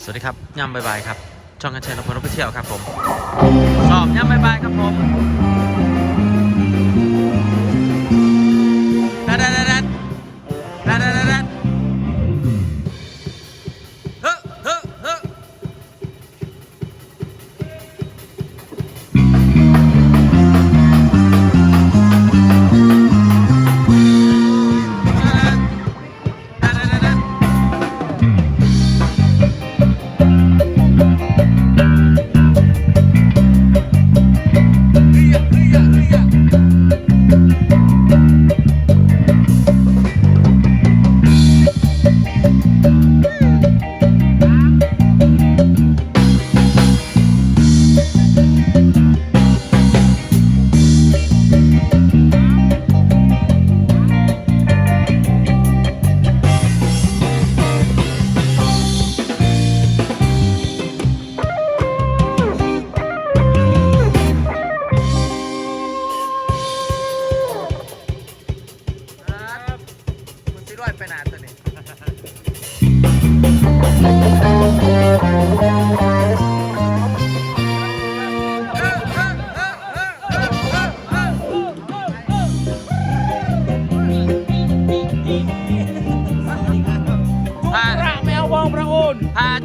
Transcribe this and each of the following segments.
สวัสดีครับย่ำบายบายครับ ช่องกันเชิญนพลรถไปเที่ยวครับผม สอบย่ำบายบายครับผม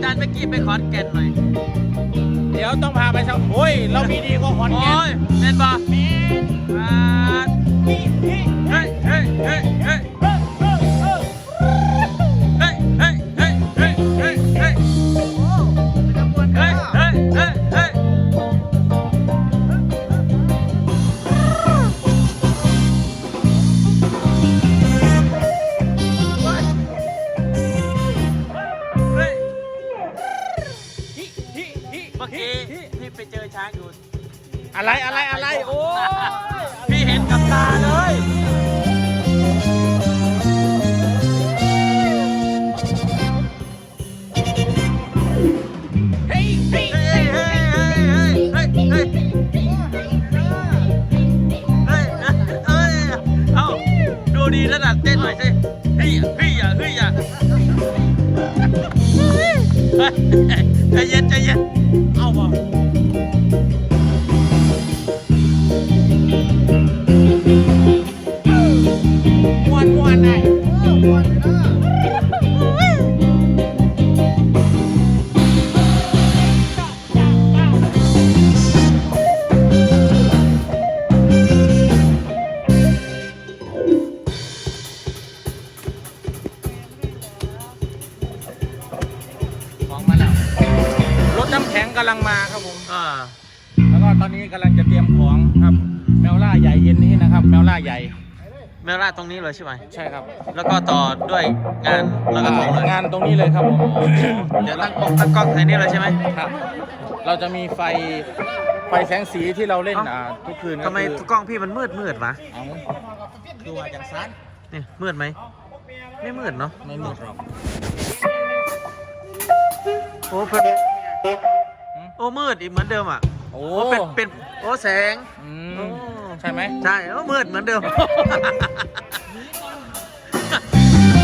จารย์เมื่อกี้ไปขอนแก่นหน่อยเดี๋ยวต้องพาไปสักโอ้ย เรามีดีกว่าขอนแก่โอ้นยเล่นบ่แม่อ่าเฮ้ยเฮ้ยเฮ้ยเฮ้ย ใจเย็น ตรงนี้เลยใช่ไหมใช่ครับ แล้วก็ต่อด้วยงานแล้วก็ทงเลยงานตรงนี้เลยครับผมเดี๋ยวตั้งกล้องตั้งกล้องใส่นี่เลยใช่ไหมครับเราจะมีไฟไฟแสงสีที่เราเล่นอ่าทุกคืนก็ทำไมคือกล้องพี่มันมืดมืดวะเอาคือว่าจังซันนี่มืดไหมไม่มืดเนาะไม่มืดหรอกโอ้เป็นโอ้มืดอีกเหมือนเดิมอะโอ้โอ้เป็นเป็นโอ้แสงอืโอ้ม ใช่ไหมใช่โอ้มืดเหมือนเดิม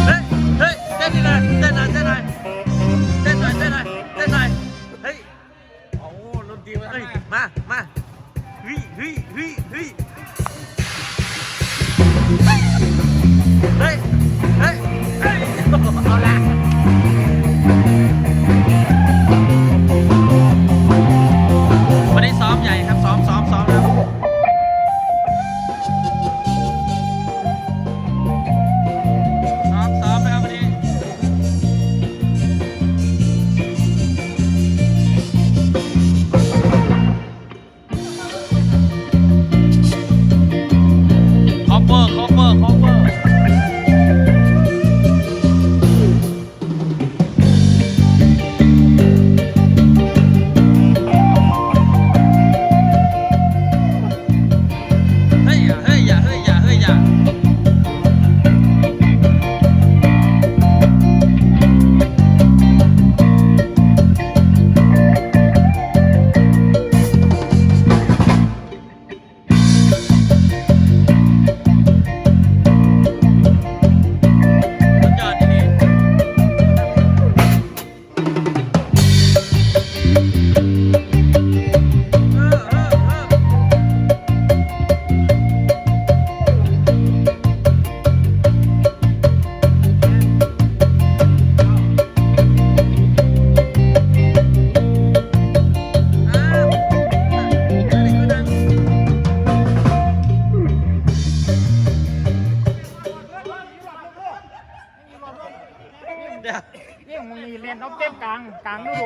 เฮ้ย เฮ้ยเต้นหน่อยเต้นหน่อยเต้นหน่อย กลางกลางดู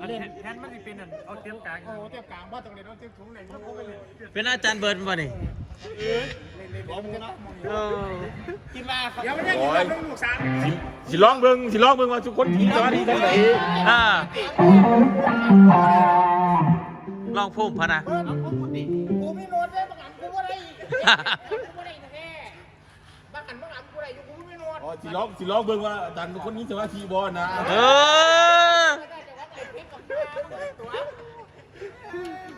อันนี้แทนมันจะเป็นอันเอาเต็มกลางโอ้เต็มกลางว่าตรงนี้เอาเต็มถุงไหนมันก็ไปเลยเป็นอาจารย์เบิร์นป่ะนี่ล้อมกันนะเออกินมาครับเดี๋ยวมันจะกินแบบลูกสามสิสิร้องเบิ่งสิร้องเบิ่งว่าทุกคนกินสมาธิทั้งไหนอ่าลองพุ่มพะนะกูไม่โน้ตเลยบางอันกูว่าได้กูว่าได้แท้บางอันบาง อันกูได้อยู่กูไม่โน้ตอ๋อสิร้องสิร้องเบิ่งว่าอาจารย์เป็นคนนี้สมาธิบ่นะเออ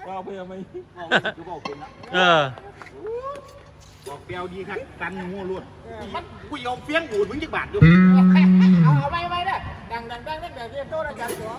ว่าเพื่อไม่เออบอกเปียวดีครับกันงูรวดมันกูยอมเฟี้ยงอูดมึงจักบาทอยู่เอาเอาไปไปเด้อดังดังดังดังดังเรียนโตนะจ๊ะตัว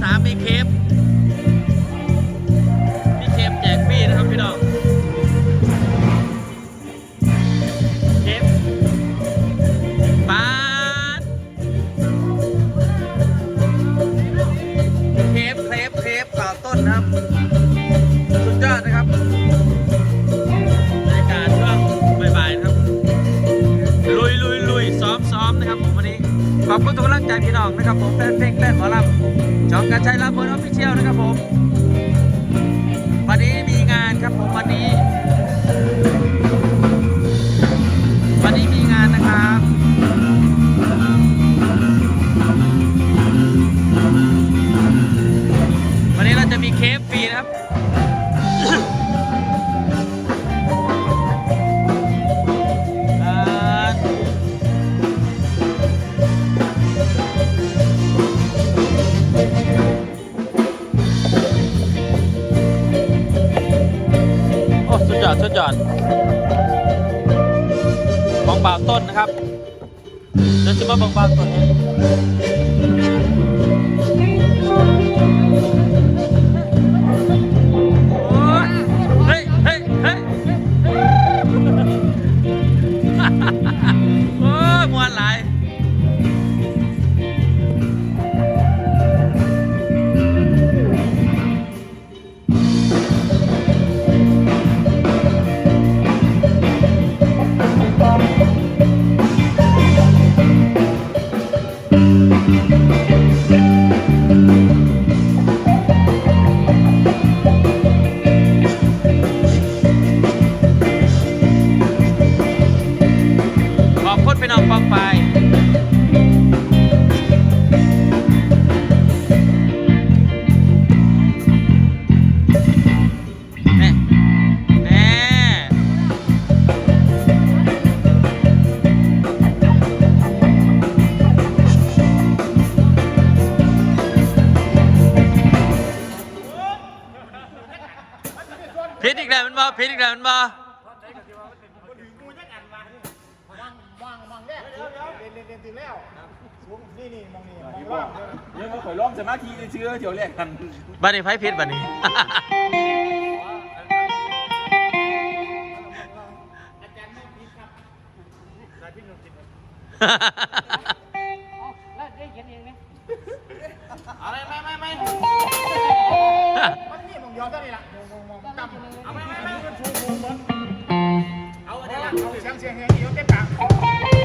สามมีเค อบคุณทุกกำลังใจพี่น้องนะครับผมแฟนเพลงแฟนหมอลำจองกันใช้รับเบอร์ออฟฟิเชียลนะครับผม วันนี้มีงานครับผมวันนี้ สุดยอดสุดยอดบองเบาต้นนะครับเดี๋ยวจะมาบองเบาต้นนี่ พิษอีกแล้วมันบ่พิษอีกแล้วมันบ่ว่างว่างว่างแกเรียนเรียนเรียนถึงแล้วนี่นี่มองนี่มองว่างเดี๋ยวมาข่อยร้องสมาธิเชื่อเดี๋ยวแรกกันบันนี้ไพ่พิษบันนี้อาจารย์ไม่ผิดครับอาจารย์พี่นุ่มผิดแล้วได้เขียนเองไหมเอาไม่ไม่ไม่ไม่ มันนี่มองยอมได้นี่ละมองมองกำ เอาไม่ไม่ไม่มันชูมือหมดเอาอันนี้ละเอาเสียงเสียงเฮียเดียวเต็มปาก